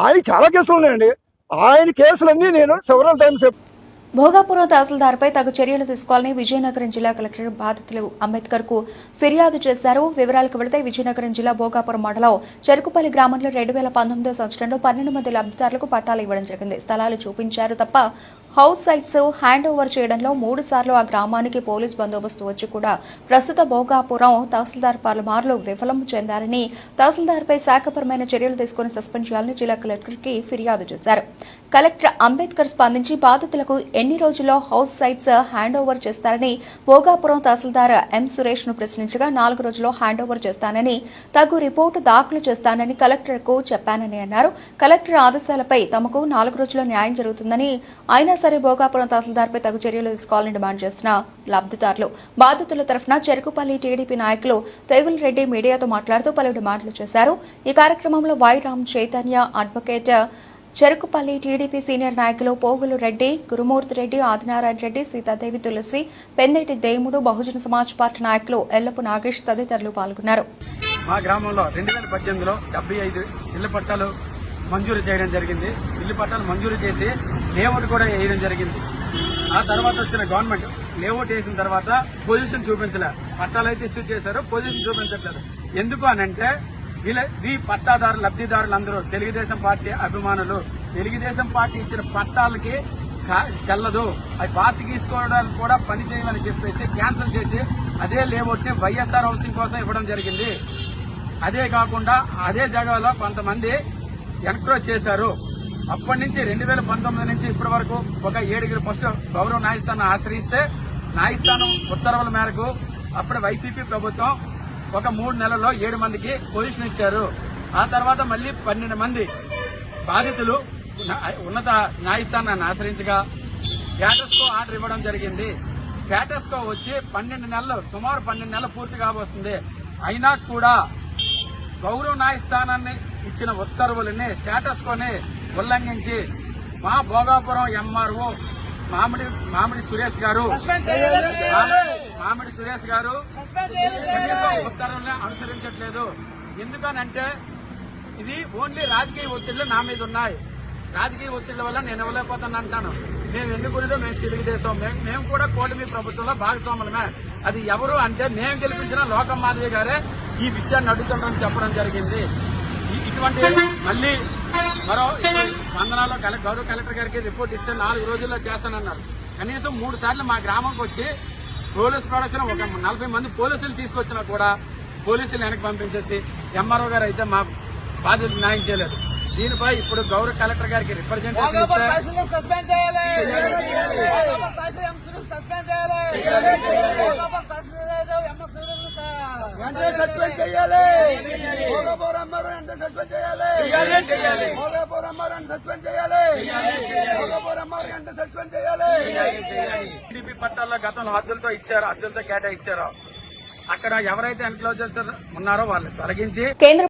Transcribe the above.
ఆయన చాలా కేసులు ఉన్నాయండి. ఆయన కేసులన్నీ నేను సెవరల్ టైమ్స్ భోగాపురం తహసీల్దార్పై తగు చర్యలు తీసుకోవాలని విజయనగరం జిల్లా కలెక్టర్ బాధితులు అంబేద్కర్కు ఫిర్యాదు చేశారు. వివరాలకు వెళితే విజయనగరం జిల్లా భోగాపురం మండలం చెరుకుపల్లి గ్రామంలో రెండు వేల పంతొమ్మిదో సంవత్సరంలో పన్నెండు మంది లబ్ధిదారులకు పట్టాలు ఇవ్వడం జరిగింది. స్థలాలు చూపించారు తప్ప హౌస్ సైట్స్ హ్యాండ్ ఓవర్ చేయడంలో మూడు సార్లు ఆ గ్రామానికి పోలీస్ బందోబస్తు వచ్చి కూడా ప్రస్తుత భోగాపురం తహసీల్దార్ పలుమార్లు విఫలం చెందారని తహసీల్దార్పై శాఖపరమైన చర్యలు తీసుకుని సస్పెండ్ చేయాలని జిల్లా కలెక్టర్కి ఫిర్యాదు చేశారు. కలెక్టర్ అంబేద్కర్ స్పందించి బాధితులకు ఎన్ని రోజుల్లో హౌస్ సైట్స్ హ్యాండ్ ఓవర్ చేస్తారని భోగాపురం తహసీల్దార్ ఎం సురేష్ను ప్రశ్నించగా నాలుగు రోజుల్లో హ్యాండ్ ఓవర్ చేస్తానని తగు రిపోర్టు దాఖలు చేస్తానని కలెక్టర్కు చెప్పానని అన్నారు. కలెక్టర్ ఆదేశాలపై తమకు నాలుగు రోజుల్లో న్యాయం జరుగుతుందని అయినా సరే భోగాపురం తహసీల్దార్పై తగు చర్యలు తీసుకోవాలని డిమాండ్ చేసిన లబ్ధిదారులు. బాధితుల తరఫున చెరుకుపల్లి టీడీపీ నాయకులు తెగుల్ రెడ్డి మీడియాతో మాట్లాడుతూ పలు డిమాండ్లు చేశారు. ఈ కార్యక్రమంలో Y Ram Chaitanya advocate Cherukupalli TDP senior నాయకులు పోగులు రెడ్డి గురుమూర్తి రెడ్డి ఆదినారాయణ రెడ్డి సీతాదేవి తులసి పెందేటి దేముడు బహుజన సమాజ్ పార్టీ నాయకులు ఎల్లపు నాగేష్ తదితరులు పాల్గొన్నారు. మా గ్రామంలో రెండు వేల పద్దెనిమిదిలో డెబ్బై ఐదు ఇళ్ళ పట్టాలు మంజూరు చేయడం జరిగింది. ఇల్లు పట్టాలు మంజూరు చేసి లేఅవుట్ కూడా వేయడం జరిగింది. ఆ తర్వాత వచ్చిన గవర్నమెంట్ లేఅవుట్ వేసిన తర్వాత పొజిషన్ చూపించలేదు పట్టాలు అయితే ఇష్యూ చేశారు పొజిషన్ చూపించట్లేదు. ఎందుకు అని అంటే వీళ్ళ ఈ పట్టాదారు లబ్ధిదారులందరూ తెలుగుదేశం పార్టీ అభిమానులు తెలుగుదేశం పార్టీ ఇచ్చిన పట్టాలకి కా- చెల్లదు. అది పాస్ తీసుకోవడానికి కూడా పని చేయమని చెప్పేసి క్యాన్సిల్ చేసి అదే లేఅవుట్ని వైఎస్ఆర్ హౌసింగ్ కోసం ఇవ్వడం జరిగింది. అదే కాకుండా అదే జగాలో కొంతమంది ఎంక్రోచ్ చేశారు. అప్పటి నుంచి రెండు వేల పంతొమ్మిది నుంచి ఇప్పటి వరకు ఒక ఏడుగురు ఫస్ట్ గౌరవ న్యాయస్థానం ఆశ్రయిస్తే న్యాయస్థానం ఉత్తర్వుల మేరకు అప్పుడు వైసీపీ ప్రభుత్వం ఒక మూడు నెలల్లో ఏడు మందికి పొజిషన్ ఇచ్చారు. ఆ తర్వాత మళ్ళీ పన్నెండు మంది బాధితులు ఉన్నత న్యాయస్థానాన్ని ఆశ్రయించగా క్యాటస్కో ఆర్డర్ ఇవ్వడం జరిగింది. క్యాటస్కో వచ్చి పన్నెండు నెలలు సుమారు పన్నెండు నెలలు పూర్తి కాబోస్తుంది. అయినా కూడా గౌరవ న్యాయస్థానాన్ని ఇచ్చిన ఉత్తర్వులని స్టేటస్కోని ఉల్లంఘించి మా భోగాపురం ఎంఆర్ఓ మామిడి మామిడి సురేష్ గారు. మామిడి- సురేష్ గారు ఉత్తర్వుల్ని అనుసరించట్లేదు. ఎందుకనంటే ఇది ఓన్లీ రాజకీయ ఒత్తిళ్ళు నా మీద ఉన్నాయి. రాజకీయ ఒత్తిళ్ళ వల్ల నేను ఇవ్వలేకపోతాను అంటాను. మేము ఎందుకునేదో మేము తెలుగుదేశం. మేము మేము కూడా కూటమి ప్రభుత్వంలో భాగస్వాములమే. అది ఎవరు అంటే మేము గెలిపించిన లోకం మాధవి గారే ఈ విషయాన్ని అడుగుతుండని చెప్పడం జరిగింది. ఇటువంటి మళ్ళీ మరో స్పందనలో గౌరవ కలెక్టర్ గారికి రిపోర్ట్ ఇస్తే నాలుగు రోజుల్లో చేస్తానన్నారు. కనీసం మూడు సార్లు మా గ్రామంకి వచ్చి పోలీస్ ప్రొడక్షన్ ఒక నలభై మంది పోలీసులు తీసుకొచ్చినా కూడా పోలీసులు వెనక్కి పంపించేసి ఎంఆర్ఓ గారు అయితే మా బాధ్యతలు న్యాయం చేయలేదు. దీనిపై ఇప్పుడు గౌరవ కలెక్టర్ గారికి రిప్రజెంటేషన్ సస్పెండ్ చేయాలి భోగాపురం తహసీల్దార్ ఎంసీలు సస్పెండ్ చేయాలి భోగాపురం తహసీల్దార్ ఎంఎస్ వెంటనే సస్పెండ్ చేయాలి. వెంటనే సస్పెండ్ చేయాలి. చేయాలి, సస్పెండ్ వెంటనే సస్పెండ్ చేయాలి. టీడీపీ పట్టాల్లో గతంలో హద్దులతో ఇచ్చారు? హద్దులతో కేటాయించారు? అక్కడ ఎవరైతే ఎన్క్లోజర్స్ ఉన్నారో వాళ్ళు తొలగించి కేంద్ర